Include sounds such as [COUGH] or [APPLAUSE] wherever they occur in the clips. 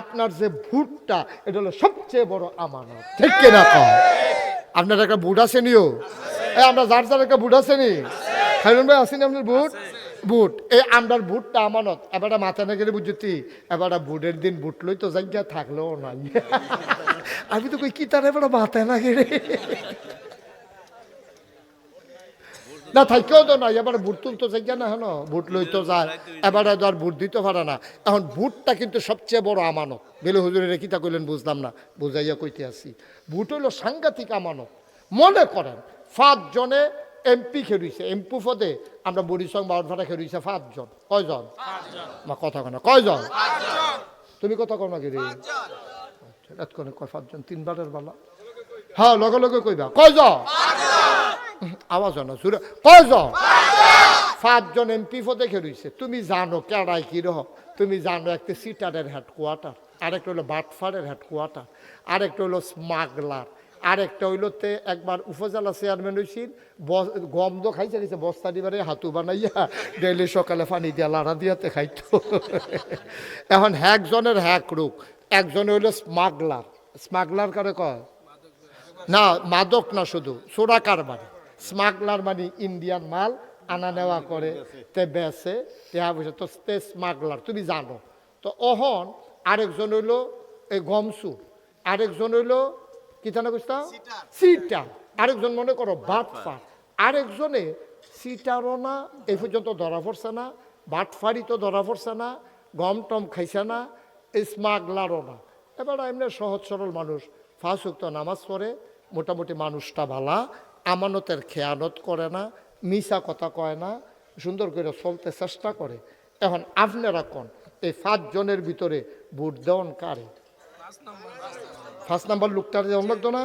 আপনার যে ভুটটা এটা হলো সবচেয়ে বড় আমানত। ঠিক কিনা আপনার একটা বুট আছে নিও? আমরা যার যার একটা বুট আছে নি? খাইরুন ভাই আসেনি আপনার বুট বুট এই আমরার বুটটা আমানত। এবারটা মাথা না গেলে বুঝছি এবারটা বুটের দিন বুট লই তো জায়গা থাকলেও নাই। [LAUGHS] আমি তো কই, কি তার এবার মাথা না গেলে? না থাকেও তো না এবার বুট তুলতো জায়গা না হেন? লই তো যায় এবারে তো আর বুট দিতে পারে না। এখন বুটটা কিন্তু সবচেয়ে বড় আমানত। বেলে হুজুরের কিতা কইলেন বুঝলাম না বুঝাইয়া কইতে আসি। বুট হইল সাংঘাতিক আমানত। মনে করেন পাঁচজনে এমপি খেলুইছে এমপি পদে আমরা বরিসং বাউনফাটা খেলুইছে পাঁচজন। কয়জন? মা কথা কয় না কয়জন? তুমি কথা কি রে এত করে কয় পাঁচজন? তিনবারের বেলা। হ্যাঁ লগে লগে কইবা। কয়জন? আওয়াজ না, সুরে কয়জন পাঁচজন এমপি পদে খেলুইছে তুমি জানো কেডাই কি রহ? তুমি জানো একটা সিটারের হেডকোয়ার্টার, আরেকটা হলো বাটফারের হেডকোয়ার্টার, আরেকটা হলো স্মাগলার, আরেকটা হইল তে একবার উপজেলা চেয়ারম্যান হয়েছিল গম দো খাইছে খাইছে, বস্তা দিবারে হাতু বানাইয়া ডেইলি সকালে পানি দিয়া লাড়া দিয়াতে খাইতো। এখন একজনের হ্যাক রোগ একজন হইল স্মাগলার। স্মাগলার করে কয়? না, মাদক না শুধু সোরা কারবারি স্মাগলার মানে ইন্ডিয়ান মাল আনা নেওয়া করে। তে বেসে টেহা পয়সা। তো তে স্মাগলার তুমি জানো। তো অহন আরেকজন হইল এই গমসুর আরেকজন হইল কি জানা বুঝতাম সিটার আরেকজন মনে করো বাটফার। আরেকজনে সিটারও না এই পর্যন্ত ধরা পড়ছে না। বাটফারি তো ধরা পড়ছে না গম টম খাইছে না স্মাগলারও না। এবার এমনি সহজ সরল মানুষ ফাঁসুক্ত নামাজ পড়ে মোটামুটি মানুষটা ভালা। আমানতের খেয়ানত করে না মিশা কথা কয় না, সুন্দর করে চলতে চেষ্টা করে। এখন আপনারা কোন? এই পাঁচজনের ভিতরে ভোট দেওয়ান কারে? ফার্স্ট নাম্বার লোকটারে দেওয়ান লাগতো না?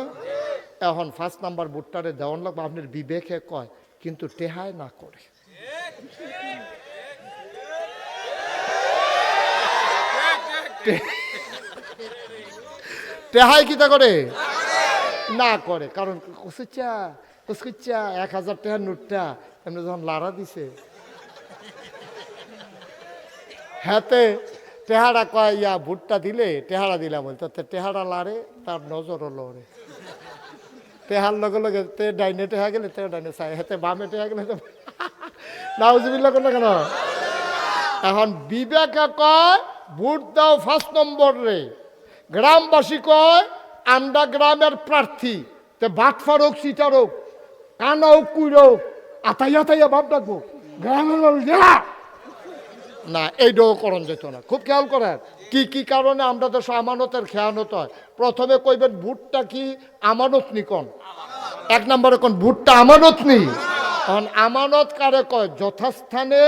এখন ফার্স্ট নাম্বার ভোটটারে দেওয়ান লাগবে, আপনার বিবেকে কয়, কিন্তু টেহায় না করে। টেহাই কিতা করে? না করে, কারণ কুসুচ্চা কুসকুচ্চা এক হাজার টাকার নোটটা, এমনি যখন লাড়া দিছে। হাতে টেহারা কয়, ইয়া, ভুট্টা দিলে? টেহারা দিলাম বলতো তো টেহারা লাড়ে, তার নজরও লড়ে টেহার লগে লগে তে ডাইনে টেহা গেলে, তে ডাইনে চাই, হাতে বামে টেহা গেলে [LAUGHS] নাউজুবিল্লা কেন কেন? এখন বিবেকে কয়, ভোট দাও ফার্স্ট নম্বর রে। গ্রামবাসী কয় আমরা গ্রামের প্রার্থী। তে বাটফার হোক সিটার হোক কানা হোক কুইর আতাইয়া বাপ ডাকবো। গ্রামের মানুষ যা না এইটাও করণ যেত না। খুব খেয়াল করেন, কি কি কারণে আমরা দেশ আমানতের খেয়ানত হয়? প্রথমে কইবেন, ভুটটা কি আমানত নিকন এক নম্বরে কোন, ভুটটা আমানত নি? কারণ আমানত কারে কয়? যথাস্থানে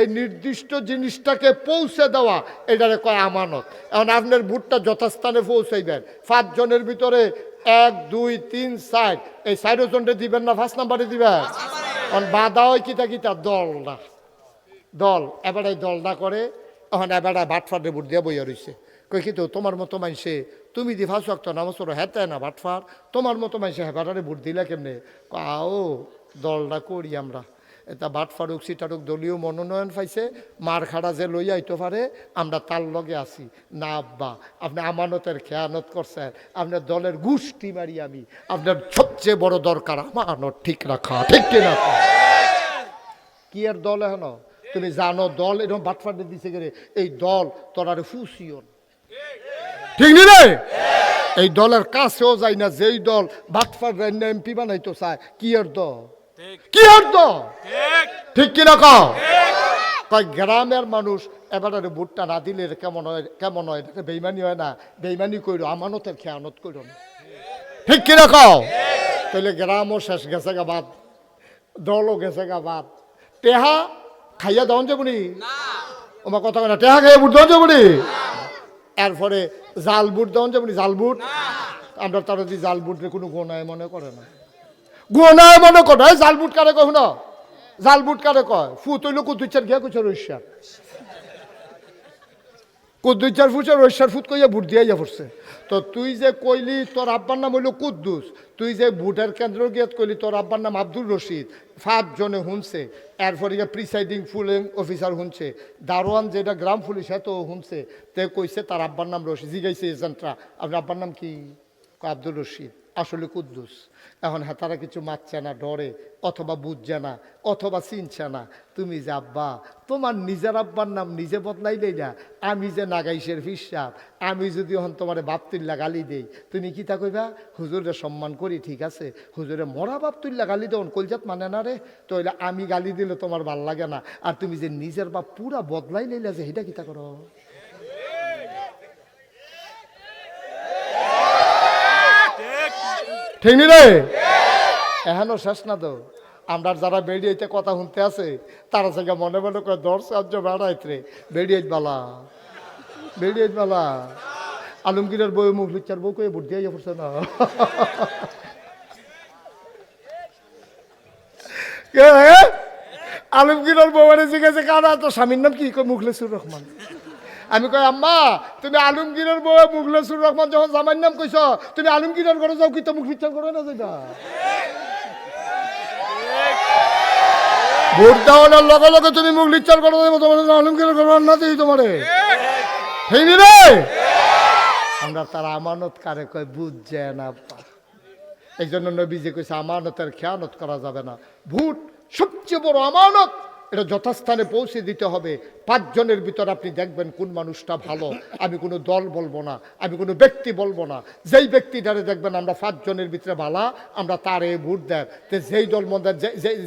এই নির্দিষ্ট জিনিসটাকে পৌঁছে দেওয়া, এটারে কয় আমানত। এখন আপনার ভুটটা যথাস্থানে পৌঁছাইবেন। পাঁচজনের ভিতরে এক, দুই, তিন, চার, এই চারজনটা দিবেন না ফার্স্ট নাম্বারে দিবেন? কারণ বাধা হয় কিতা কিতা? দল না দল, এবারে দলটা করে, এখন এবারে বাটফারে বুট দিয়ে বইয়া রইছে। কই কিন্তু তোমার মতো মানুষে তুমি দি ফাঁস অক্ত নামাজ হেতে না বাটফার, তোমার মতো মানুষে হেবাটারে বুট দিলে কেমনে? আও, দলটা করি আমরা। এটা বাটফারুক সিটারুক দলীয় মনোনয়ন পাইছে, মার খাড়া যে লই আইতে পারে, আমরা তার লগে আছি। না, আব্বা, আপনি আমানতের খেয়ানত করছেন আপনার দলের গুষ্টি মারি আমি, আপনার সবচেয়ে বড় দরকার আমানত ঠিক রাখা, ঠিক কিনা কি আর দল এখন? তুমি জানো দল এরকম বাটফাটে দিছে গেলে এই দল তোরারে ফুসিও ঠিক নি রে? এই দলের কাছেও যায় না, যেই দল বাটফাট রান্না এমপি বানাইতো চায়, কি আর দল? কি দল ঠিক। কিনা কও? কয় গ্রামের মানুষ এবারে ভোটটা না দিলে কেমন হয় কেমন হয়? এটা বেইমানি হয় না। বেইমানি কইরো আমানতের খেয়ানত কইরো না। ঠিক কিনা কও? তাহলে গ্রামও শেষ গেছে গা বাদ দলও গেছে গা বাদ। টেহা খাইয়া দাও যাবনি? আমার কথা কথা টেহা খাইয়া বুট দেওয়া যাবনি? এরপরে জাল বুট দেওয়া যাবনি? জাল বুট? আমরা তারা যদি জাল বুটের কোনো গোনায় মনে করে না। গোনায় মনে করে জাল বুট কারে কয় না জাল বুট কারে কয়? ফু তৈল কুতুচ্ছার গিয়া কুচর ঐশ্বার কুদ্দুচার ফুট আর ঐশার ফুট কইয়া বুট দিয়া পড়ছে তো তুই যে কইলি তোর আব্বার নাম হইল কুদ্দুস, তুই যে বুটের কেন্দ্র গিয়ে কইলি তোর আব্বার নাম আব্দুল রশিদ ফাঁপ জনে শুনছে এরপরে গিয়ে প্রিসাইডিং ফুলিং অফিসার শুনছে দারোয়ান যেটা গ্রাম পুলিশ তো শুনছে তে কইছে তার আব্বার নাম রশিদ। জিগাইছে এজেন্টরা। আপনার আব্বার নাম কি? আব্দুল রশিদ। আসলে কুদ্দুস। এখন হ্যাঁ তারা কিছু মারছে না ডরে, অথবা বুঝছে না, অথবা চিনছে না। তুমি যে আব্বা, তোমার নিজের আব্বার নাম নিজে বদলাইলেই না, আমি যে নাগাইশের ফিসাব আমি যদি হন তোমার বাপতুল্লা গালি দেই, তুমি কি তা কইবা? হুজুরের সম্মান করি, ঠিক আছে। হুজুরে মরা বাপতুল্লা গালি দেন কলজাত মানে না রে? তো হইলে আমি গালি দিলে তোমার ভালো লাগে না। আর তুমি যে নিজের বাপ পুরা বদলাই লইলা যে সেটা কিতা করো? ঠিক নি রে? এখনও শেষ না তো। আমরা যারা বেরিয়েতে কথা শুনতে আছে, তারা থেকে মনে মনে করে বেড়াইত রে। বেরিয়ে বালা। বেরিয়ে বালা। আলমগীরের বই মুখ লুচ্চার বউ কয়ে ভোট দিয়ে পড়ছে না? আলমগীরের বউ মানে জিজ্ঞাসা কারা তো স্বামীর নাম কি? মুখলেসুর রহমান। আমি কই, আম্মা, তুমি আলমগীরের বউ মুখলেসুর রহমান যখন জামাইর নাম কইছ, তুমি আলমগীরের ঘরে যাও কি তো মুখ বিচার করে না যাইবা? ভোট দেওয়ানোর লগে লগে তুমি মুখ লিচার করে দেবো তোমার আলমগীরের ঘরে না দিই হেইনি রে? আমরা তার আমানত কারে কয়, বুঝছে না। এই জন্য নবীজি কইছে, আমানতের খেয়ানত করা যাবে না। ভোট সবচেয়ে বড় আমানত এটা যথাস্থানে পৌঁছে দিতে হবে। পাঁচজনের ভিতর আপনি দেখবেন কোন মানুষটা ভালো। আমি কোনো দল বলব না, আমি কোনো ব্যক্তি বলব না। যেই ব্যক্তিটারে দেখবেন আমরা পাঁচজনের ভিতরে ভালা, আমরা তারে ভোট দেন তো যেই দল মধ্যে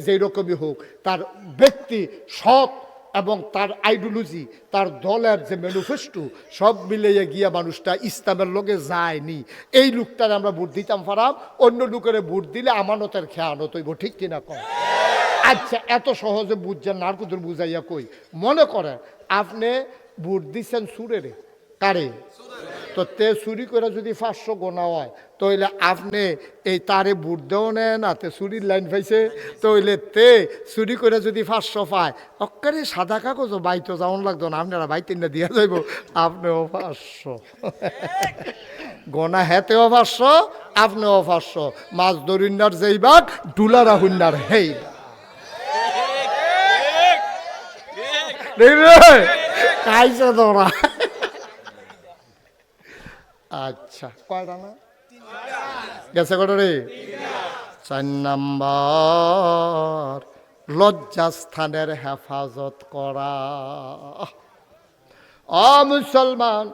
যেই রকমই হোক, তার ব্যক্তি সৎ এবং তার আইডিওলজি তার দলের যে ম্যানিফেস্টো সব মিলিয়ে গিয়া মানুষটা ইসলামের লোকে যায়নি। এই লোকটারে আমরা ভোট দিতাম পারাম অন্য লোকের ভোট দিলে আমানতের খেয়ানত হইব, ঠিক কিনা কম আচ্ছা এত সহজে বুঝছেন না আর বুঝাইয়া কই? মনে করেন, আপনি বুট দিচ্ছেন সুরেরে, কারে? তো তে চুরি করে যদি পাঁচশো গোনা হয় তাহলে আপনি এই তারে বুট দেও নেন না, তে চুরির লাইন পাইছে তাহলে তে চুরি করে যদি পাঁচশো পায়, অক্কারে সাদা কাগজও বাইতো যাওয়ান লাগতো না, আপনারা বাইতে না, দিয়া যাইব। আপনিও পাঁচশো। গোনা হেতেও পাঁচশো, আপনিও পাঁচশো। মাছ দরিন্নার যেই বাঘ, ডুলারা হুন্নার হেই। কাইছে তোরা আচ্ছা কয়টা না? গেছে কত রে? চার হেফাজত করা। অ মুসলমান,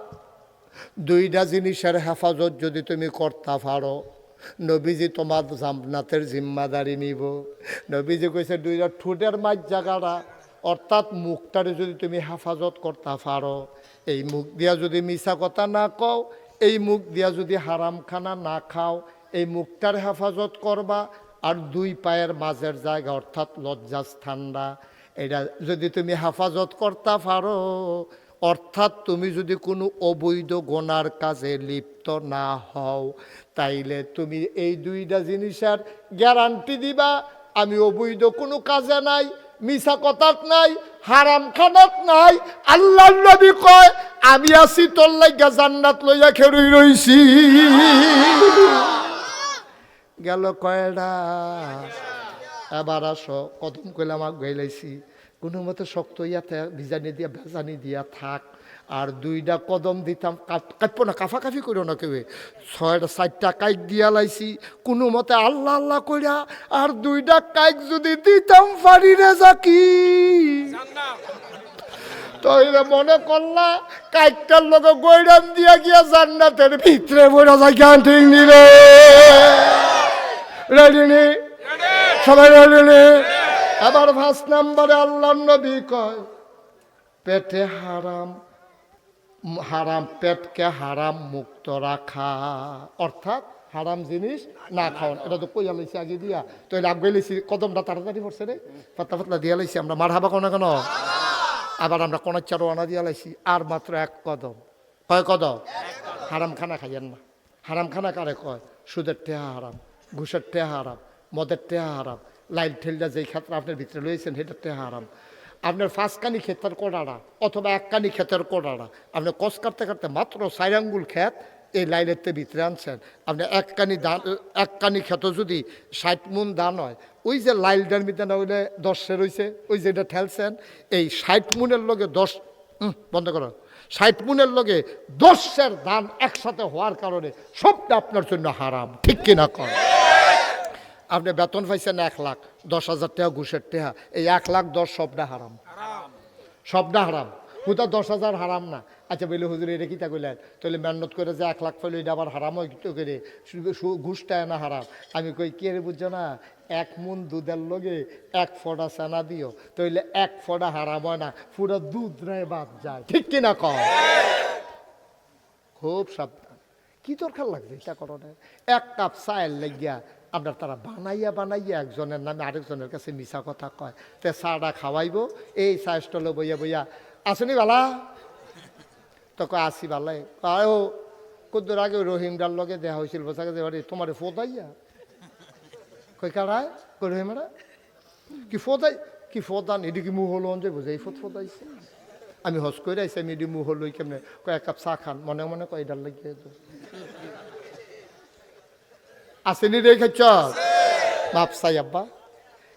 দুইটা জিনিসের হেফাজত যদি তুমি করতে পারো, নবীজি তোমার জামনাতের জিম্মাদারি নিব। নবীজি কইছে, দুইটা ঠোঁটের মাঝ জায়গাটা অর্থাৎ মুখটারে যদি তুমি হেফাজত করতে পারো, এই মুখ দিয়া যদি মিশা কথা না কও, এই মুখ দিয়া যদি হারাম খানা না খাও, এই মুখটার হেফাজত করবা। আর দুই পায়ের মাঝের জায়গা অর্থাৎ লজ্জাস্থানটা এটা যদি তুমি হেফাজত করতে পারো, অর্থাৎ তুমি যদি কোনো অবৈধ গোনার কাজে লিপ্ত না হও, তাইলে তুমি এই দুইটা জিনিসের গ্যারান্টি দিবা, আমি অবৈধ কোনো কাজে নাই মিশা কথাত নাই, হারাম খানাত নাই। আল্লাহ নবী কয়, আমি আছি তোর লাইগা জান্নাত লইয়া খেরুই রইছি। গেল কয়ডা? এবার আসো, কদম কইলাম গাইলাইছি কোনো মতে শক্ত ইয়াতে ভিজানি দিয়া ভেজানি দিয়া থাক। আর দুইটা কদম দিতাম। কাটবো না, কাফাকাফি করো না কেউ। ছয়টা, চারটা কাইক দিয়া লাইছি। কোনো মতে আল্লাহ আল্লাহ কইরা আর দুইটা কাইক যদি দিতাম পারি রে যাকি তইলে মনে করলা কাইকটার লগে গৈরাম দিয়া গিয়া জান্নাতের ভিতরে বইরা যায় জ্ঞান ঠিক নিলে রেডি নি? সবাই রেডি নি? আবার ফার্স্ট নাম্বারে আল্লাহ নবী কয়, পেটে হারাম হারাম পেটকে হারাম মুক্ত রাখা। অর্থাৎ হারাম জিনিস না খাওয়ান। এটা তো কইয়া লাইছি আগে দিয়া। তো লাভ গেলেছি কদমটা তাড়াতাড়ি পড়ছে রে। পাতলা পাতলা দিয়া লাইছি আমরা মার হাবা কোনো কেন। আবার আমরা কোনো চারো আনা দিয়া লাইছি আর মাত্র এক কদম। কয় কদম? হারাম খানা খাইয়েন না। হারাম খানা কারে কয়? সুদের টেহা হারাম ঘুষের টেহা হারাম মদের টেহা হারাম লাইল ঠেলটা যেই ক্ষেত্রে আপনার ভিতরে লইছেন সেটার টেহা হারাম। আপনার ফাঁসকানি ক্ষেতের কোড়াড়া অথবা এককানি ক্ষেতের কোড়াড়া। আপনি কষ কাটতে কাটতে মাত্র সাইরাঙ্গুল ক্ষেত এই লাইলের ভিতরে আনছেন। আপনি এককানি দান এককানি ক্ষেত যদি ষাট মুন দান হয় ওই যে লাইলটার মধ্যে না হইলে দশে রয়েছে ওই যেটা ঠেলছেন, এই ষাট মুনের লগে দশ বন্ধ করো। ষাট মুনের লগে দশের দান একসাথে হওয়ার কারণে সবটা আপনার জন্য হারাম, ঠিক কিনা কর আপনি বেতন পাইছেন এক লাখ দশ হাজার টাকা ঘুষের টাকা এই এক লাখ দশ সবটা হারাম। সবটা হারাম। হুতা দশ হাজার হারাম না। আচ্ছা বলি হুজুর এটা কিতা কইলেন? তাহলে মেহনত করে যে এক লাখ পেলে এটা আবার হারাম হয় তো করে? ঘুষটা না হারাম। আমি কই কে রে বুঝছ না? এক মুন দুধের লগে এক ফোঁটা সেনা দিও। তাইলে এক ফোঁটা হারাম হয় না। পুরো দুধ রায় বাদ যায়। ঠিক কিনা কম খুব সাবধান। কি দরকার লাগবে এটা করণের এক কাপ চায়ের লাগিয়া আপনার তারা বানাইয়া বানাইয়া একজনের নামে আরেকজনের কাছে মিশা কথা কয়। তে চাটা খাওয়াইব, এই চা স্টলে বইয়া বইয়া, আসনি বালা? তো কয়, আসি বালাই। ও কদ্দুর আগে রহিমডার লগে দেখা হয়েছিল বোঝাকে যে বাড়ি, তোমার ফোদাইয়া? কই কারায় কই রহিমেরা কি ফোদাই, কি ফোদান? এটি কি মুহ হলো যে বোঝাই ফোদ ফোদাইছে? আমি হস করে আইসি আমি এটি মুহ লই কেমনে? কয়, এক কাপ চা খান। মনে মনে কয় এটার লাগিয়ে আসেনি রে খাচ্ছ? বাপ চাই আব্বা।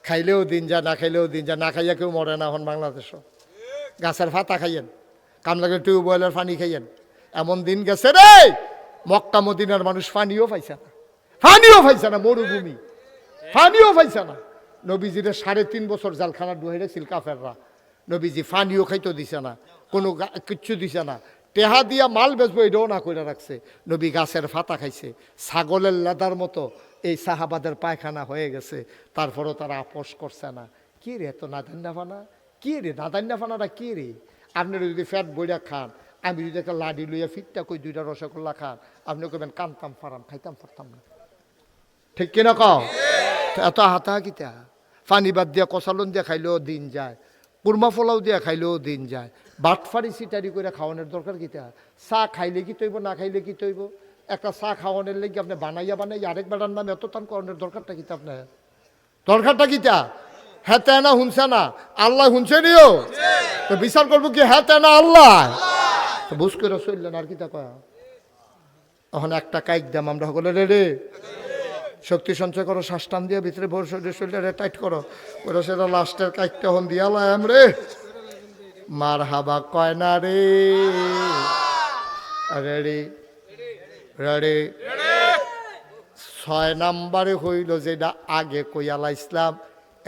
খাইলেও দিন যা না খাইলেও দিন যা না খাইয়া কেউ মরে না এখন বাংলাদেশও গাছের ফাতা খাইয়েন, কাম লাগে টিউবওয়েলের পানি খাইয়েন। এমন দিন গেছে রে, মক্কা মদিনার মানুষ পানিও পাইছে না। পানিও পাইছে না মরুভূমি। পানিও পাইছে না। নবীজিরে সাড়ে তিন বছর জালখানা ডুহে রেছিল কাফেররা নবীজি ফানিও খাইতে দিছে না, কোনো কিচ্ছু দিছে না। টেহা দিয়া মাল বেচবো এটাও না করে রাখছে। নবী গাছের ফাতা খাইছে। ছাগলের লেদার মতো এই সাহাবাদের পায়খানা হয়ে গেছে। তারপরও তারা আপোষ করছে না। কি রে এত নাদান্না ফানা কি রে নাদান্না ফানাটা কি রে? আপনারা যদি ফ্যাট বইরা খান আমি যদি একটা লাডি লইয়া ফিটটা কই দুইটা রসগোল্লা খান আপনি কইবেন কানতাম ফারাম খাইতাম পারতাম না। ঠিক কিনা কও? এত হাতা কিতা পানি বাদ দিয়া কষালন দিয়া খাইলেও দিন যায়। কুরমা পোলাও দিয়া খাইলেও দিন যায়। বাটফারি সিটারি করে খাওয়ানোর দরকার কিতা চা খাইলে কি তৈব, না খাইলে কি তৈব? একটা চা খাওয়ানোর লেগে আপনি বানাইয়া বানাই আরেক বেড়ার নামে এত টান করানোর দরকারটা কিতা আপনার? দরকারটা কিতা হ্যাঁ তে না শুনছে না। আল্লাহ শুনছে নিও। তো বিচার করব কি হ্যাঁ তে না, আল্লাহ? তো বুঝ করে চললেন আর কিতা কয়া? এখন একটা কাইক দাম আমরা সকলে রে রে শক্তি সঞ্চয় করো, শ্বাস টান দিয়ে ভিতরে ভোর শরীরে শরীরে টাইট করো। ওরা সেটা লাস্টের কাইকটা হন দিয়ালাম রে মার হাবা কয় না রে। রেডি। রেডি। ছয় নাম্বারে হইল যেটা আগে কইয়ালা ইসলাম,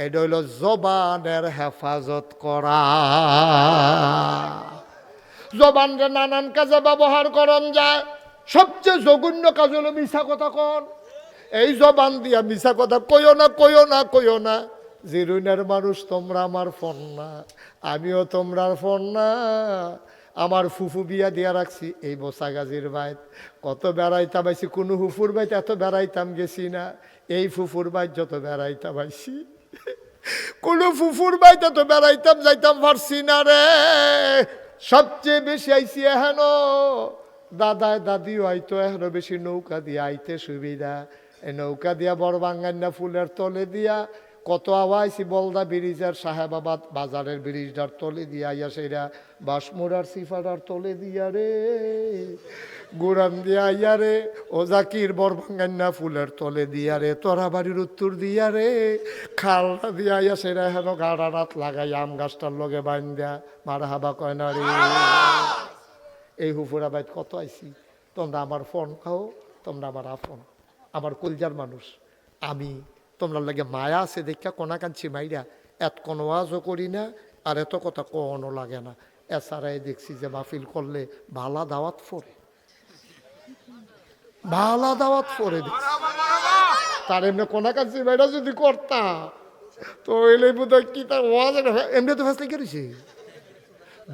এটা হইল জবানের হেফাজত করা। জবানরে নানান কাজে ব্যবহার করন যায়। সবচেয়ে জঘন্য কাজ হলো মিশা কথা কন। এই জবান দিয়া মিশা কথা কইও না কইও না কইও না। জিরুইনের মানুষ তোমরা আমার ফোন না, আমিও তোমরার ফোন না। আমার ফুফু বিয়া দিয়া রাখছি, এই বসা গাজির বাইত কত বেড়াইতাম আইছি, কোনো ফুফুর বাইত এত বেড়াইতাম গেছি না। এই ফুফুর বাইত যত বেড়াইতাম আইছি, কোনো ফুফুর বাইতে তো বেড়াইতাম, যাইতাম পারছি না রে। সবচেয়ে বেশি আইছি এহেন, দাদায় দাদিও আইতো এখনও বেশি নৌকা দিয়ে আইতে সুবিধা। এই নৌকা দিয়া বড় বাঙ্গান্না ফুলের তলে দিয়া, কত আওয়াইছি বলদা ব্রিজের সাহেবাবাদ বাজারের ব্রিজটার তলে দিয়া, আইয়া সেরা বাসমুরার সিফারার তলে দিয়া রে। গুড়ান দিয়া আইয়া রে, ও জাকির বড় বাঙ্গান্না ফুলের তলে দিয়া রে, তোরা বাড়ির উত্তর দিয়া রে। খালটা দিয়া আইয়া সেরা হেন গাড়া রাত লাগাই, আম গাছটার লগে বাইন দেয়া মারা হাবা কয় না রে। এই হুফুরা বাইত কত আইছি? তোমরা আমার ফোন খাও, তোমরা আমার আফন আমার কলজার মানুষ। আমি তোমরা লাগে মায়া আছে দেখা কোনা কাঞ্চি মাইরা, এত কোনো আজও করি না আর এত কথা কোনো লাগে না। এছাড়াই দেখছি যে মাহফিল করলে ভালা দাওয়াত ফোরে। ভালা দাওয়াত দেখছি। তার এমনি কোনা কাঞ্চি মাইরা যদি করতাম তো এলে বোধ কি তার ওয়াজ এমনি তো ফেসলে কেটেছি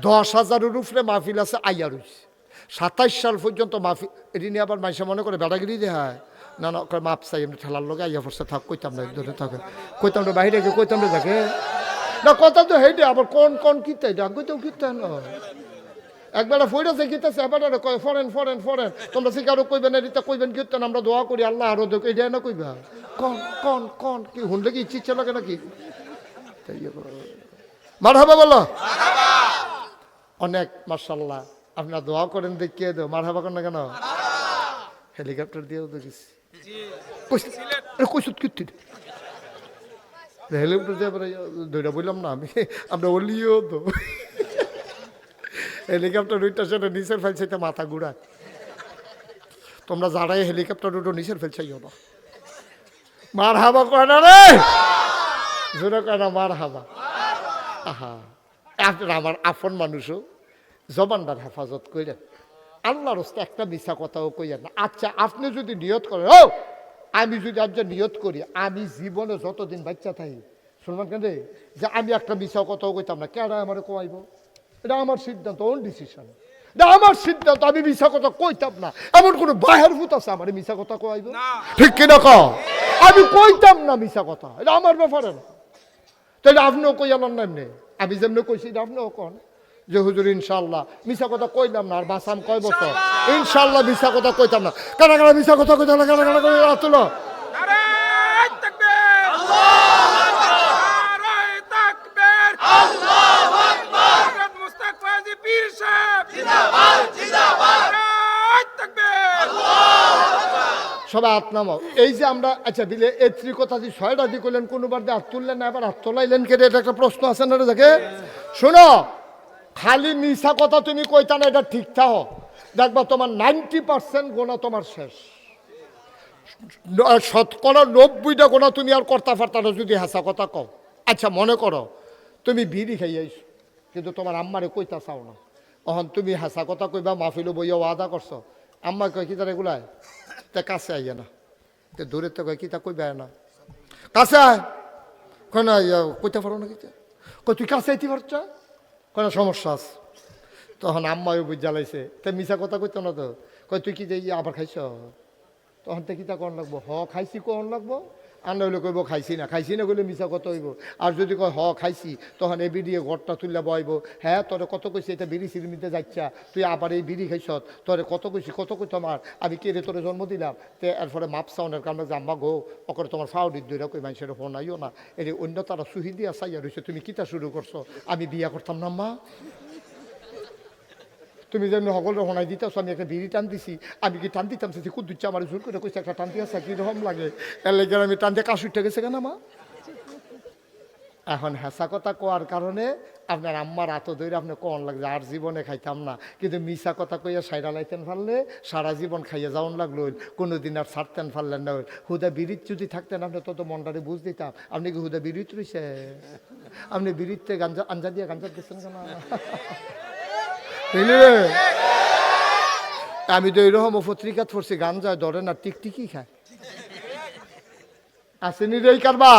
দশ হাজারের উপরে মাহফিল আছে, আইয়া রয়েছে সাতাইশ সাল পর্যন্ত মাহফিল, এটি নিয়ে আবার মাইসে মনে করে বেড়াগিরি দেখায়। না না কয় মাপ চাই এমনি ঠেলার লগে আইয়া পড়ছে থাক কইতাম না ধরে থাকে। কইতাম না বাইরে গিয়ে কইতাম না দেখে না কথা তো হেঁটে আবার কোন কোন কিতে ডাক কইতেও কিতে না। একবার ফইরাছে কিতেছে এবার কয় ফরেন ফরেন ফরেন তোমরা শিকারও কইবেন এদিকে কইবেন কীর্তন আমরা দোয়া করি আল্লাহ আরও দেখ এটা না কইবা। কন কন কন কি হুনলে কি ইচ্ছে লাগে নাকি। মার হাবা বলো। অনেক মার্শাল্লাহ আপনার দোয়া করেন দেখিয়ে দেও। মার হাবা করেন না কেন? হেলিকপ্টার দিয়েও দেখেছি। পরে বললাম না, আমি [LAUGHS] আমরা তো। [LAUGHS] হেলিকপ্টার নিচের ফেলছে মাথা ঘুরায়। তোমরা যারাই হেলিকপ্টার দুটো নিচের ফেলছাইও না। মার হাবা কয় না রে? জোরে কয় না মার হাবা আহা আপনার আমার আপন মানুষও, জবানদার হেফাজত করেন আল্লাহর হস্তে একটা মিশা কথাও কইয়েন না। আচ্ছা আপনি যদি নিয়ত করেন ও আমি যদি আজ নিয়ত করি আমি জীবনে যতদিন বাচ্চা থাকি শুনবেন কেন যে আমি একটা মিশা কথাও কইতাম না কেন আমার কোয়াইব এটা আমার সিদ্ধান্ত ওন ডিসিশন এটা আমার সিদ্ধান্ত আমি মিশা কথা কইতাম না। এমন কোনো বাহের ভূত আছে আমার মিশা কথা কইব ঠিক কিনা ক আমি কইতাম না মিশা কথা এটা আমার ব্যাপারে না। তাহলে আপনিও কই আলাম না এমনি। আমি যেমনি কইছি এটা আপনিও কন। যে হুজুর ইনশাল্লাহ মিশা কথা কইলাম না আর বাসাম কয় বছর? ইনশাল্লাহ মিশা কথা কইতাম না। কারা কারা মিশা কথা কইতাম না কারা কারা করে তাকবীর। সবাই হাত নামাও। এই যে আমরা আচ্ছা দিলে এই ত্রি কথা দিয়ে ছয়টা দিয়ে করলেন কোনোবার দিয়ে হাত তুললেন না এবার হাত তোলাইলেন কে এটা একটা প্রশ্ন আছে না রে দেখে? শোনো খালি মিশা কথা তুমি কইতা না এটা ঠিক থাকো দেখবা তোমার নাইনটি পার্সেন্ট গোনা তোমার শেষ। শতকরা নব্বইটা গোনা তুমি আর করতে পারতা না যদি হাসা কথা কও। আচ্ছা মনে করো তুমি বিড়ি খাইয়াইছো কিন্তু তোমার আম্মারে কইতা চাও না। অহন তুমি হাসা কথা কইবা মাহফিলও বইয়া ওয়াদা করছ। আম্মা কয় কি তার এগুলাই তা কাছে আইয়া না। তে দূরে তো কয় কি তা কইবা না? কাছে আয়? কয় না ইয়া, কইতে পারো না কি? কয় তুই কাছে আইতে পারছ? কয় না সমস্যা আছে? তখন ও বুঝ জ্বালাইছে, তা মিশা কথা কইতো না তো? কয়, তুই কি যে আবার খাইছ? তখন তে কিতা কন লাগবো? হ, খাইছি কন লাগবো। নইলে কইব, খাইছি না খাইছি না কইলে মিছা কত হইব। আর যদি কয়, হ, খাইছি, তখন এই বিড়িয়ে ঘরটা তুললে বইব। হ্যাঁ তোরে কত কইছি, এটা বিড়ি সিরমিতে যাচ্ছা তুই আবার এই বিড়ি খাইছ তোরে কত কইছি, কত কই তোমার আমি কে রে তোরে জন্ম দিলাম? তে এরপরে মাপ সাউনের কারণে যে, আম্মা গো অকরে তোমার ফাউডির দইরা কই মানুষের ফোন আইও না। এর অন্য তারা সুহি দিয়া চাইয়া রয়েছে তুমি কিতা শুরু করছ? আমি বিয়া করতাম না মা তুমি যেমনি সকলের শোনাই দিতেছ আমি একটা বিড়ি টান দিছি, আমি কি টান দিতাম? সে খুব দিচ্ছে আমার জোর করে কইছে একটা টান দিয়ে আছে কীরকম লাগে। এর আমি টান দিয়ে কাশ উঠে গেছে কেন মা? এখন হেসা কথা কোয়ার কারণে আপনার আম্মার আত ধরে আপনি কন লাগছে আর জীবনে খাইতাম না। কিন্তু মিশা কথা কইয়া সাইডা লাইতেন পারলে সারা জীবন খাইয়া যাওন লাগল কোনো দিন আর ছাড়তেন পারলেন না হুদা বিড়িত যদি থাকতেন, আপনি তত মনটারে বুঝ দিতাম। আপনি কি হুদা বিড়িত রইছে আপনি বিড়িতে গাঞ্জা, আঞ্জা দিয়ে গাঞ্জা দিচ্ছেন কেন? আমি তো এইরকম পত্রিকা পড়ছি গান যায় ধরে না টিকটিকি খায়। আসেনি রে কারবা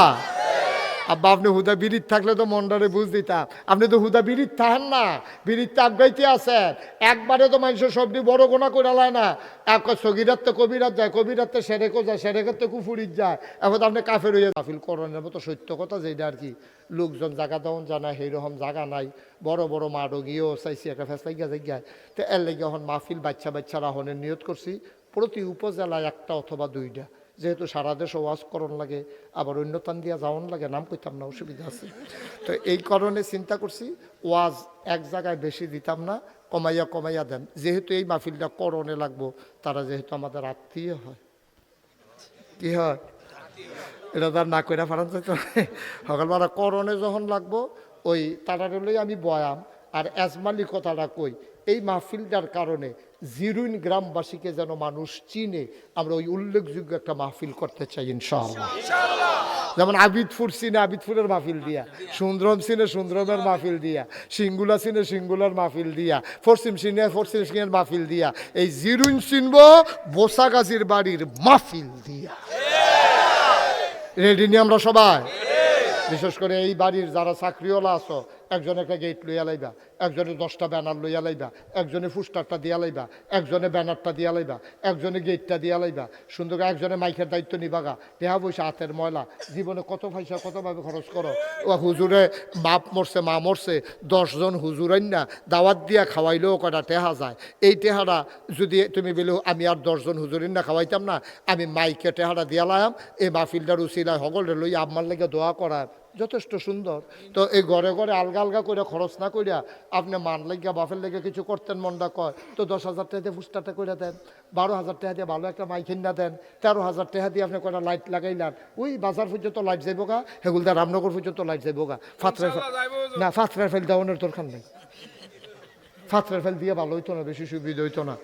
আব্বা, আপনি হুদা বিড়িত থাকলে তো মন্ডারে বুঝ দিতাম। আপনি তো হুদা বিড়িত থাকেন না বিড়িত তাপ গাইতে আছেন। একবারে তো মানুষের সবজি বড় গোনা করে লায় না। এক সগিরাত তো কবিরাত যায়, কবিরাত তো সেরেকও যায়, সেরেকের তো কুফুরিত যায়। এখন তো আপনি কাফের হইয়া কাফিল করণের মতো সত্য কথা যেটা আর কি। লোকজন জায়গা দেওয়ান জানা, সেইরকম জায়গা নাই। বড় বড় মাডো গিয়েও চাইছি একটা ফেসলাই গিয়া জায়গায় তো এর লেগে এখন মাহফিল বাচ্চা বাচ্চারা হনের নিয়ত করছি। প্রতি উপজেলায় একটা অথবা দুইটা। যেহেতু সারা দেশে ওয়াজ করণ লাগে, আবার অন্য তান দিয়া যাওয়ান লাগে, নাম কইতাম না, অসুবিধা আছে। তো এই কারণে চিন্তা করছি, ওয়াজ এক জায়গায় বেশি দিতাম না, কমাইয়া কমাইয়া দেন। যেহেতু এই মাহফিলটা করণে লাগবো, তারা যেহেতু আমাদের আত্মীয় হয়। কি হয়? এটা তার না কইরা ফারান সকালবেলা করণে যখন লাগবো, ওই লই আমি বয়াম আর এজমালি কথাটা কই এই মাহফিলটার কারণে জিরুইন গ্রামবাসীকে যেন মানুষ চিনে আমরা ওই উল্লেখযোগ্য একটা মাহফিল করতে চাই ইনশাআল্লাহ। যেমন আবিদপুর সিনে আবিদপুরের মাহফিল দিয়া সুন্দরম সিনে সুন্দরমের মাহফিল দিয়া সিঙ্গুলা সিনে সিঙ্গুলার মাহফিল দিয়া পশ্চিম সিনে পশ্চিম সিনের মাহফিল দিয়া এই জিরুইন চিনব বোসাগাজির বাড়ির মাহফিল দিয়া। রেডি নি আমরা সবাই? বিশেষ করে এই বাড়ির যারা চাকরিওয়ালা আছো একজনে একটা গেট লইয়া লাইবা, একজনে দশটা ব্যানার লইয়া লাইবা, একজনে ফুস্টারটা দিয়া লাইবা, একজনে ব্যানারটা দিয়া লাইবা, একজনে গেটটা দিয়া লাইবা। সুন্দর একজনে মাইকের দায়িত্ব নিবাগা। দেহা পয়সা হাতের ময়লা। জীবনে কত পয়সা কতভাবে খরচ করো? ও হুজুরে, বাপ মরছে, মা মরছে, দশজন হুজুরাই না, দাওয়াত দিয়া খাওয়াইলেও কটা টেহা যায়। এই টেহারা যদি তুমি বলো, আমি আর দশজন হুজুরিন না, খাওয়াইতাম না, আমি মাইকে টেহারা দিয়া লাম এই মাহফিলটার উচিলায় সকলের লই আমার লেগে দোয়া করার যথেষ্ট সুন্দর। তো এই ঘরে ঘরে আলগা আলগা করে খরচ না করিয়া আপনি মান লাগিয়া বাপের লেগে কিছু করতেন মনটা কয় তো দশ হাজার টাকা দিয়ে ফুস্টাটা করে দেন বারো হাজার টাকা দিয়ে ভালো একটা মাইকিন না দেন তেরো হাজার টাকা দিয়ে আপনি কটা লাইট লাগাইলেন ওই বাজার পর্যন্ত লাইট যাইব গা হেগুলদা রামনগর পর্যন্ত লাইট যাইব গা ফাতরে না ফাতরে ফেল দেওয়ানোর দরকার নেই। ফাতরের ফেল দিয়ে ভালো হইতো না, বেশি সুবিধা হইতো না।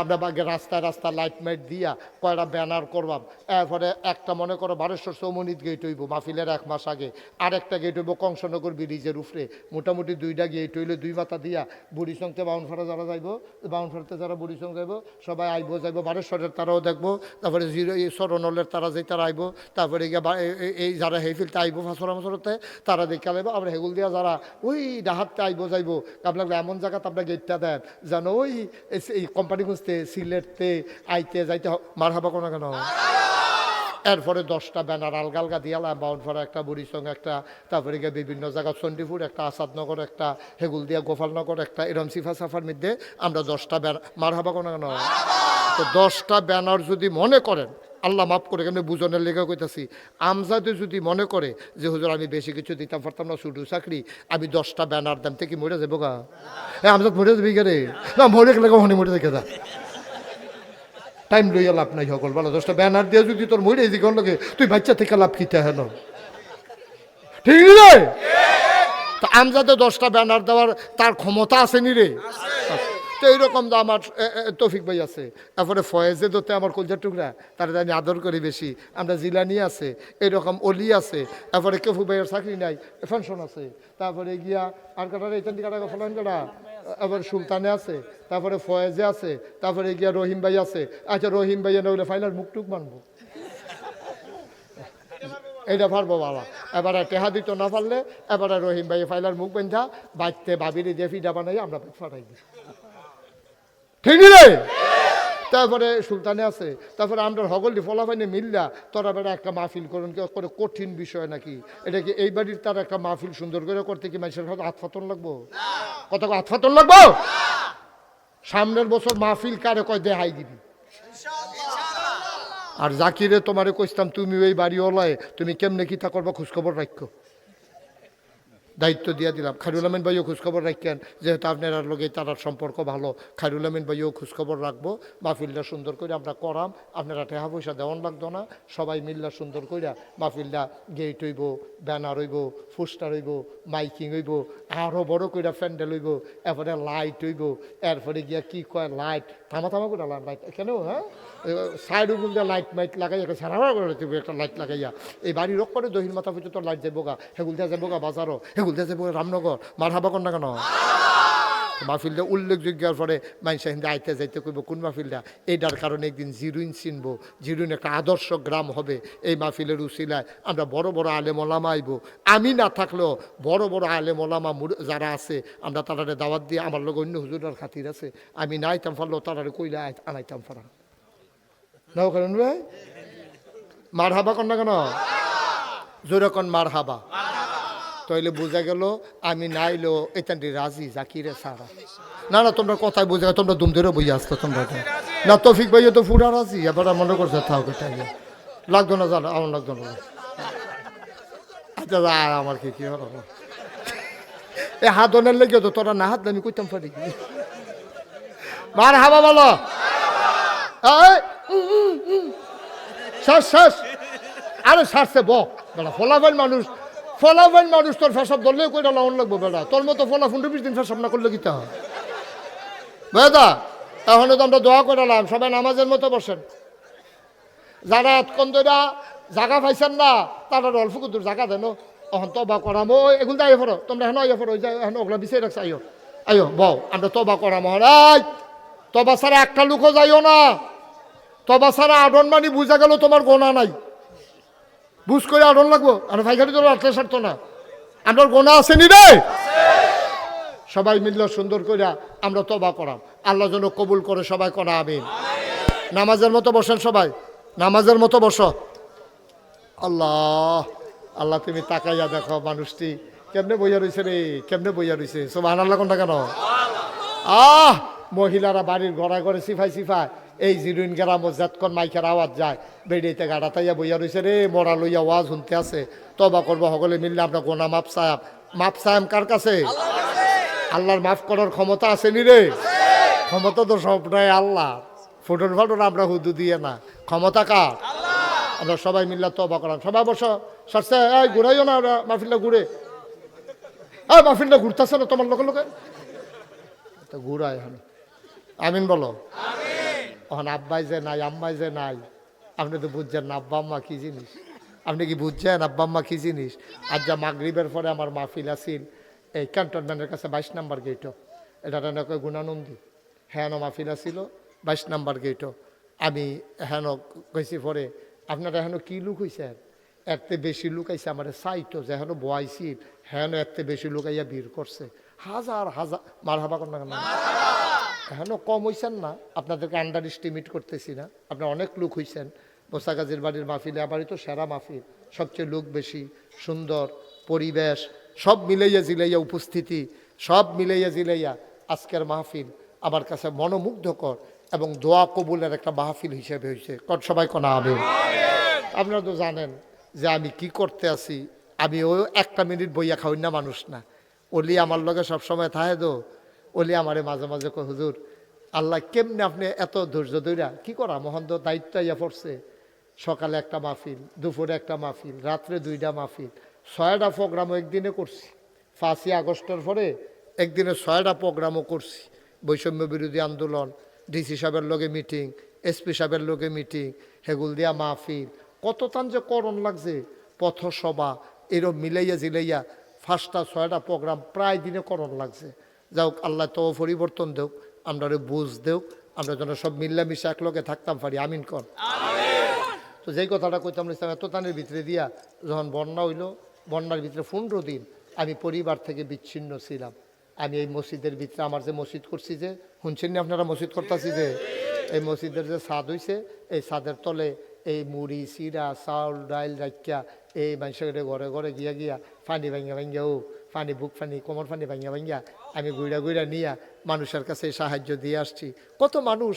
আমরা বাগে রাস্তায় রাস্তা লাইট মাইট দিয়া কয়টা ব্যানার করবাম। এরপরে একটা মনে করো বারেশ্বর চৌমনিত গেট হইব, মাহফিলের এক মাস আগে। আরেকটা গেট হইব কংসনগর ব্রিজের উপরে। মোটামুটি দুইটা গেট হইলে দুই মাথা দিয়া বুড়ি বুড়িসংতে বাউনফাড়া যারা যাইব বাউনফাড়াতে যারা বুড়িসং যাইব, সবাই আইব, যাইব বারেশ্বরের তারাও দেখব, তারপরে জিরো এই সরনলের তারা যেই তারা আইব, তারপরে এই যারা হেফিলতে আইব ফাঁসরা মাসরতে তারা দেখা লাইব আবার হেগুল দিয়া যারা ওই ডাহাতে আইব, যাইব। আপনার এমন জায়গা আপনার গেটটা দেন যেন ওই এই কোম্পানি খুঁজতে সিলেটতে আইতে যাইতে মার হাবা কোনো কেন? এরপরে দশটা ব্যানার আলগা আলগা দিয়ালাম বাউনফাড়া একটা বুড়িসং একটা, তারপরে গিয়ে বিভিন্ন জায়গা, চণ্ডীপুর একটা, আসাদনগর একটা, হেগুল দিয়া গোপালনগর একটা, এরম সিফা সাফার মধ্যে আমরা দশটা ব্যানার মার হাবা কোনো কেন? তো দশটা ব্যানার যদি মনে করেন আল্লাহ মাফ করে কেন বুঝনের লেগে কইতাছি। আমজাদে যদি মনে করে যে হুজুর আমি বেশি কিছু দিতাম পারতাম না শুধু চাকরি আমি দশটা ব্যানার দাম থেকে মরে যাব গা? হ্যাঁ আমজাদ মরে যাবি রে না মরে গেলে কখনই মরে দেখে যা। টাইম লইয়া লাভ নাই সকল বলো দশটা ব্যানার দিয়ে যদি তোর মরে দিকে লোকে তুই বাচ্চা থেকে লাভ কিতে হেন? ঠিক রে? তা আমজাদে দশটা ব্যানার দেওয়ার তার ক্ষমতা আছে নি রে? তো এইরকম তো আমার তৌফিক ভাই আছে। তারপরে ফয়েজে দোতে আমার কলজার টুকরা, তার আমি আদর করি বেশি। আমরা জিলানি আছে এরকম অলি আছে, তারপরে কেফু ভাইয়ের চাকরি নাই ফাংশন আছে। তারপরে গিয়া, আর কাটার এইখান কাটা ফলান কাটা, আবার সুলতানে আছে, তারপরে ফয়েজে আছে, তারপরে গিয়া রহিম ভাই আছে। আচ্ছা রহিম ভাইয়া নইলে ফাইনাল মুখ টুক মানবো। এইটা পারব বাবা। এবারে টেহা দিত না পারলে, এবারে রহিম ভাই ফাইলার মুখ বেঁধা বাঁচতে বাবিরে যে ফিডা বানাই আমরা ফাটাই দিই। ঠিক তারপরে সুলতানে আছে, তারপরে আমরা হগলি ফলাফাইনে মিল্লা, তোরা বেড়া একটা মাহফিল করুন করে কঠিন বিষয় নাকি? এটা কি এই বাড়ির তার একটা মাহফিল সুন্দর করে করতে কি মানুষের হাত আতফাতন লাগবো? কত আতফাতন লাগবো? সামনের বছর মাহফিল কারে কয় দেহাই দিবি? আর জাকিরে তোমারে কইতাম তুমি ওই বাড়ি ওলায় তুমি কেমনে কি তা করবা খোঁজখবর রাখো দায়িত্ব দিয়ে দিলাম। খায়রুল আমিন ভাইও খোঁজখবর রাখেন যেহেতু আপনার লগে তার সম্পর্ক ভালো। খায়রুল আমিন ভাইও খোঁজখবর রাখব, মাহফিলটা সুন্দর করে আমরা করাম, আপনারা টাকা পয়সা দেওয়ান লাগতো না। সবাই মিল্লা সুন্দর করে মাহফিলটা গেট হইব ব্যানার হইব পোস্টার হইব, মাইকিং হইব আরও বড় করে প্যান্ডেল হইব, এরপরে লাইট হইব, এরপরে গিয়া কি কয় লাইট থামা থামা করে লাইট কেন হ্যাঁ? সাইড উগুল দিয়ে লাইট মাইট লাগাই একটা সারা করে দিব একটা লাইট লাগাইয়া। এই বাড়ির করে দহিন মাথা পর্যন্ত লাইট যাব গা হেগুল দিয়ে যাব গা বাজারও হেগুল দিয়ে যাব রামনগর মার হাবা কন্যা কেন মাহফিলটা উল্লেখযোগ্যর পরে মানুষ হিন্দে আইতে যাইতে কইব কোন মাহফিলটা এইটার কারণে একদিন জিরুইন চিনবো জিরুইন একটা আদর্শ গ্রাম হবে এই মাহফিলের উসিলায় আমরা বড় বড় আলেম ওলামা আইব আমি না থাকলেও বড় বড় আলেম ওলামা মুর- যারা আছে আমরা তারারে দাওয়াত দিয়ে আমার লোক অন্য হুজুরার খাতির আছে আমি না আইতাম পারলেও তারারে কইলে আনাইতাম পারা নাও কেন ভাই মার হাবা কন না কেন জোরে কন মার হাবা তাইলে বোঝা গেল আমি নাইলো এতান্টি রাজি, জাকিরে সারা না না, তোমরা কথায় বোঝা তোমরা দুম বই আসতো তোমরা। না, তফিক ভাইও তো পুরা রাজি, এবার মনে করছে, থাও কেটাই লাগতো না, জানো, আমার লাগতো না। আচ্ছা আমার কি কি হলো? এ হাত ধনের লেগে তো তোরা না হাত আমি কইতাম পারি মার হাবা বলো। শ্বাস শ্বাস। আরে, শ্বাসে ব বেড়া ফলাফল মানুষ ফলাফল মানুষ তোর ফেসব ধরলেও কইটা লাউন লাগবো বেড়া। তোর মতো ফলা ফুন্ডু বিশ দিন ফেসব না করলে কিতা হয়? বেদা এখন তো আমরা দোয়া করালাম সবাই নামাজের মতো বসেন। যারা এতক্ষণ ধরা জাগা পাইছেন না, তারা অল্প কুদুর জাগা দেন অহন তবা করাম, ও, এগুলো আইয়ে ফরো তোমরা হেন আইয়ে ফরো ওই যে হেন ওগুলা বিচাই রাখছে আইও আইও বউ আমরা তবা করাম হরাই তবা ছাড়া একটা লোকও যাইও না। তবা ছাড়া আডন মানি বুঝা গেল তোমার গোনা নাই। বুঝ করে আডন লাগবো। আর ভাইখানি তোর আটলে সারতো না। আমরা গোনা আসেনি রে? সবাই মিললে সুন্দর করে আমরা তবা করাম। আল্লাহ যেন কবুল করে সবাই করা, আমিন। নামাজের মতো বসেন সবাই। নামাজের মতো বস। আল্লাহ আল্লাহ তুমি তাকাইয়া দেখো মানুষটি কেমনে বইয়া রইছে রে, কেমনে বইয়া রইছে। সব আনার লাগুন কেন? আহ, মহিলারা বাড়ির ঘরে ঘরে সিফাই সিফাই এই জিরুইন গ্রাম জাতকন মাইকের আওয়াজ যায়। বেড়িতে গাড়া তাইয়া বইয়া রয়েছে রে, মরা লইয়া ওয়াজ শুনতে আছে। তবা করব, সকলে মিললে আপনার গোনা মাপ সাহেব মাপ সাহেব কার কাছে? আল্লাহর মাফ করার ক্ষমতা আছে নি রে? ক্ষমতা তো সবটাই আল্লাহ। ফুটন ফাটন আমরা হুদু দিয়ে না। ক্ষমতা কার? আমরা সবাই মিল্লা তবা করাম সবাই বসো সরষে এই, ঘুরাইও না ওরা মাহফিলটা ঘুরে। এই, মাহফিলটা ঘুরতেছে না তোমার লোকে? লোকে ঘুরাই আমিন বলো। এখন আব্বাই যে নাই, আম্মাই যে নাই, আপনি তো বুঝছেন না, আব্বা আম্মা কি জিনিস? আপনি কি বুঝছেন, আব্বা আম্মা কি জিনিস? আজ যা মাগরিবের পরে আমার মাহফিল আছিল, এই ক্যান্টনমেন্টের কাছে বাইশ নাম্বার গেটও এটা নাকি গুণানন্দী। হ্যাঁ মাহফিল আছিল, বাইশ নাম্বার গেটও আমি হেন কইছি পরে, আপনারা হেন কি লুক হইছেন এতে বেশি লুক আইছে আমার চাইতো যে হেন বয়াইছিল হেন এতে বেশি লুক আইয়া ভিড় করছে। হাজার হাজার মার হাবা কর না কেন? এখনও কম হইছেন না। আপনাদেরকে আন্ডার এস্টিমেট করতেছি না। আপনার অনেক লোক হইছেন। মোসাগাজির বাড়ির মাহফিলে আবারই তো সেরা মাহফিল। সবচেয়ে লোক বেশি, সুন্দর, পরিবেশ, সব মিলাইয়া জিলাইয়া উপস্থিতি, সব মিলাইয়া জিলাইয়া আজকের মাহফিল আমার কাছে মনোমুগ্ধকর এবং দোয়া কবুলের একটা মাহফিল হিসেবে হয়েছে কট সবাই কোনা হবে আপনারা তো জানেন যে আমি কি করতে আছি। আমি ওই একটা মিনিট বইয়া খাওয়াই না মানুষ না। ওলি আমার লগে সবসময় থাকে তো। ওলি আমারে মাঝে মাঝে কয়, হুজুর, আল্লাহ কেমনে আপনি এত ধৈর্য ধৈরা কি করা? মহন্ত দায়িত্ব ইয়া পড়ছে। সকালে একটা মাহফিল, দুপুরে একটা মাহফিল, রাত্রে দুইটা মাহফিল, ছয়টা প্রোগ্রামও একদিনে করছি। পাঁচই আগস্টের পরে একদিনে ছয়টা প্রোগ্রামও করছি। বৈষম্য বিরোধী আন্দোলন, ডিসি সাহেবের লগে মিটিং, এসপি সাহেবের লগে মিটিং, হেগুল দিয়া মাহফিল। কত তান যে করণ লাগছে। পথসভা, এরম মিলাইয়া জিলাইয়া ফার্স্টটা ছয়টা প্রোগ্রাম প্রায় দিনে করণ লাগছে। যাও আল্লাহ তো পরিবর্তন দেও আমরা বুঝ দেও আমরা যেন সব মিল্লামিশা একলগে থাকতাম পারি। আমিন কর তো যেই কথাটা কইতাম ইসলাম এত তানের ভিতরে দিয়া যখন বন্যা হইল বন্যার ভিতরে পনেরো দিন আমি পরিবার থেকে বিচ্ছিন্ন ছিলাম। আমি এই মসজিদের ভিতরে আমার যে মসজিদ করছি যে শুনছেন না আপনারা মসজিদ করতেছি যে? এই মসজিদের যে ছাদ হইছে এই ছাদের তলে এই মুড়ি চিরা চাউল ডাইল রাখিয়া এই মানুষের ঘরে ঘরে গিয়া গিয়া পানি ভাঙ্গা ভাঙ্গা ও পানি বুক ফানি, কোমর ফানি ভাঙিয়া ভাঙিয়া আমি গুইড়া গুইড়া নিয়া মানুষের কাছে সাহায্য দিয়ে আসছি। কত মানুষ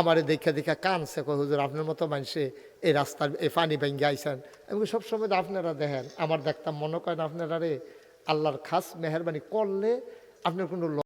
আমারে দেখা দেখা কানছে কয়, হুজুর, আপনার মতো মানুষে এই রাস্তার এই ফানি ভেঙ্গে আইসান আমি সবসময় আপনারা দেখেন, আমার দেখতাম মনে করেন আপনারা রে আল্লাহর খাস মেহরবানি করলে আপনার কোনো